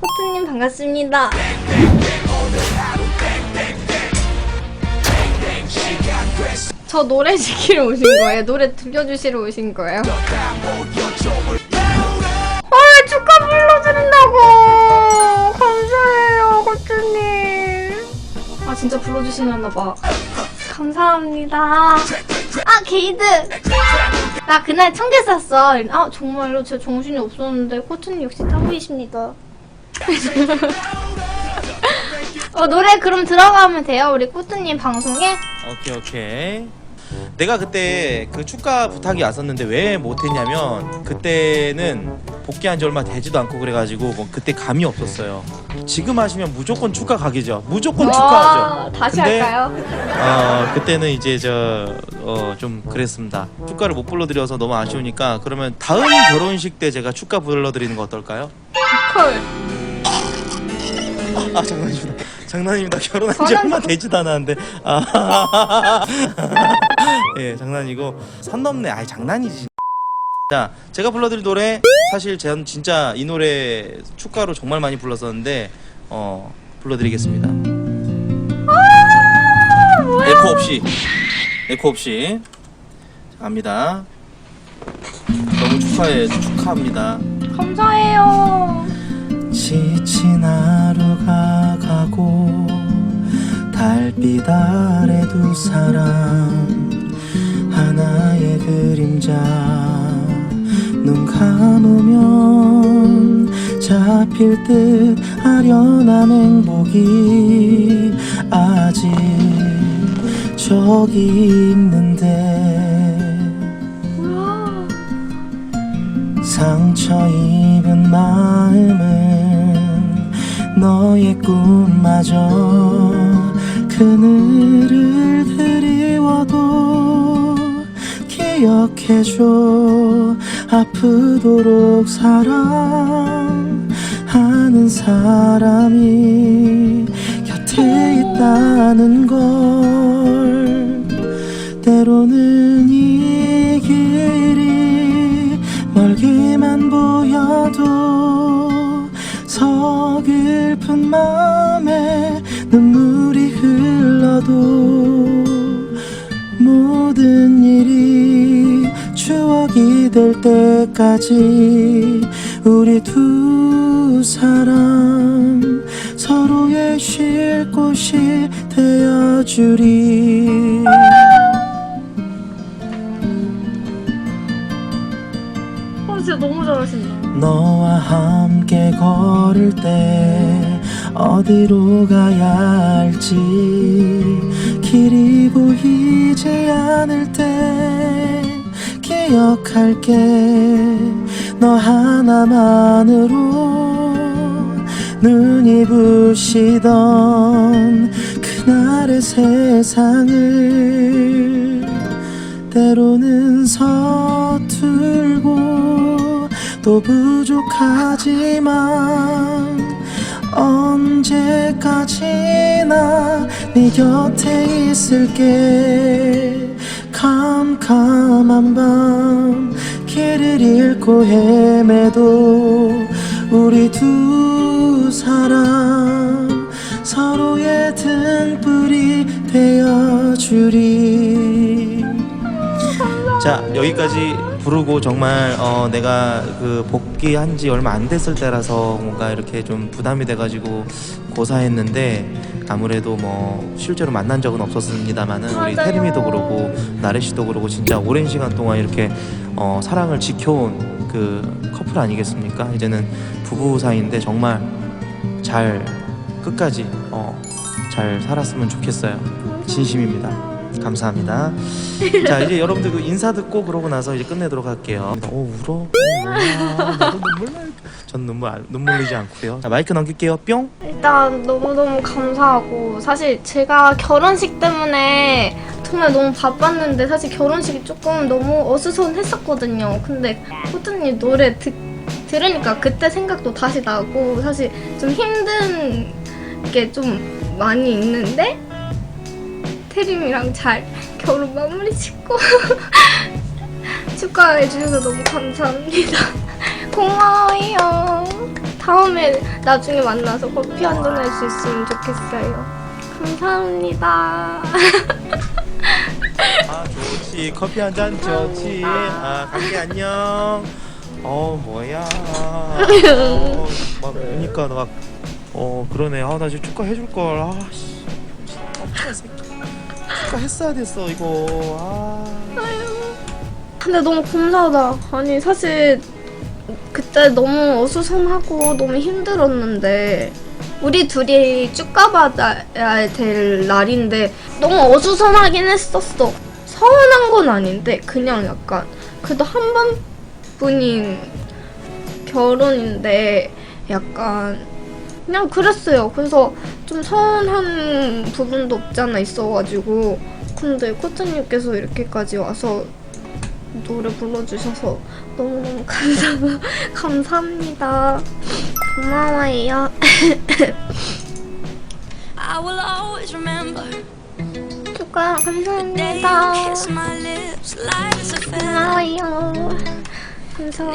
코트님 반갑습니다. 저 노래 시키러 오신 거예요? 노래 들려주시러 오신 거예요? 아 축하 불러드린다고 감사해요 코트님 아 진짜 불러주시나 봐 감사합니다 아 게이드. 나 그날 청계 샀어. 아 정말로 제 정신이 없었는데 코트님 역시 짱이십니다. 어 노래 그럼 들어가면 돼요 우리 코트님 방송에? 오케이 오케이. 내가 그때 그 축가 부탁이 왔었는데 왜 못했냐면 그때는 복귀한 지 얼마 되지도 않고 그래가지고 뭐 그때 감이 없었어요. 지금 하시면 무조건 축가 각이죠. 무조건 와, 축가하죠. 다시 근데 할까요? 어 그때는 이제 저 어 좀 그랬습니다. 축가를 못 불러드려서 너무 아쉬우니까 그러면 다음 결혼식 때 제가 축가 불러드리는 거 어떨까요? 콜. 아 장난입니다. 장난입니다. 결혼한 지 얼마 되지도 않았는데. 아, 예 장난이고. 선 넘네. 아이 장난이지 자 제가 불러드릴 노래 사실 전 진짜 이 노래 축가로 정말 많이 불렀었는데 어 불러드리겠습니다. 에코 없이. 에코 없이. 자, 갑니다. 너무 축하해 축하합니다. 감사해요. 지친 하루가 가고 달빛 아래 두 사람 하나의 그림자 눈 감으면 잡힐 듯 아련한 행복이 아직 저기 있는데. 상처 입은 마음은 너의 꿈마저 그늘을 드리워도 기억해줘. 아프도록 사랑하는 사람이 곁에 있다는 걸. 때로는 이 길이 멀게만 보여도 서글픈 마음에 눈물이 흘러도 될 때까지 우리 두 사람 서로의 쉴 곳이 되어주리. 어 진짜 너무 잘하신다. 너와 함께 걸을 때 어디로 가야 할지 길이 보이지 않을 때 기억할게. 너 하나만으로 눈이 부시던 그날의 세상을 때로는 서툴고 또 부족하지만 언제까지나 네 곁에 있을게 캄캄한 밤 길을 잃고 헤매도 우리 두 사람 서로의 등불이 되어주리. 자 여기까지 부르고 정말 어, 내가 그 복귀한 지 얼마 안 됐을 때라서 뭔가 이렇게 좀 부담이 돼가지고 고사했는데 아무래도 뭐 실제로 만난 적은 없었습니다만은 우리 맞아요. 태림이도 그러고 나래 씨도 그러고 진짜 오랜 시간 동안 이렇게 어, 사랑을 지켜온 그 커플 아니겠습니까? 이제는 부부 사이인데 정말 잘 끝까지 어, 잘 살았으면 좋겠어요. 진심입니다. 감사합니다. 자 이제 여러분들 그 인사 듣고 그러고 나서 이제 끝내도록 할게요. 어 울어? 어? 나도 눈물 날. 전 눈물 안- 눈물 흘리지 않고요. 자 마이크 넘길게요. 뿅. 일단 너무너무 감사하고 사실 제가 결혼식 때문에 정말 너무 바빴는데 사실 결혼식이 조금 너무 어수선했었거든요. 근데 코트님 노래 듣, 들으니까 그때 생각도 다시 나고 사실 좀 힘든 게 좀 많이 있는데 태림이랑 잘 결혼 마무리 짓고 축하해 주셔서 너무 감사합니다. 고마워요. 다음에 나중에 만나서 커피 한 잔 할 수 있으면 좋겠어요. 감사합니다. 아 좋지 커피 한 잔 좋지 아 갈게 안녕 어 뭐야 어, 막 보니까 막 어 그러네 아나 지금 축하해 줄 걸 아씨 진짜 새끼 축하했어야 됐어 이거 아 근데 너무 감사하다. 아니 사실 그때 너무 어수선하고 너무 힘들었는데 우리 둘이 축가받아야 될 날인데 너무 어수선하긴 했었어. 서운한 건 아닌데 그냥 약간 그래도 한 번뿐인 결혼인데 약간 그냥 그랬어요. 그래서 좀 서운한 부분도 없지 않아 있어가지고 근데 코트님께서 이렇게까지 와서 노래 불러주셔서 너무너무 감사, 감사합니다. 고마워요. 축하 감사합니다. 고마워요. 감사합니다.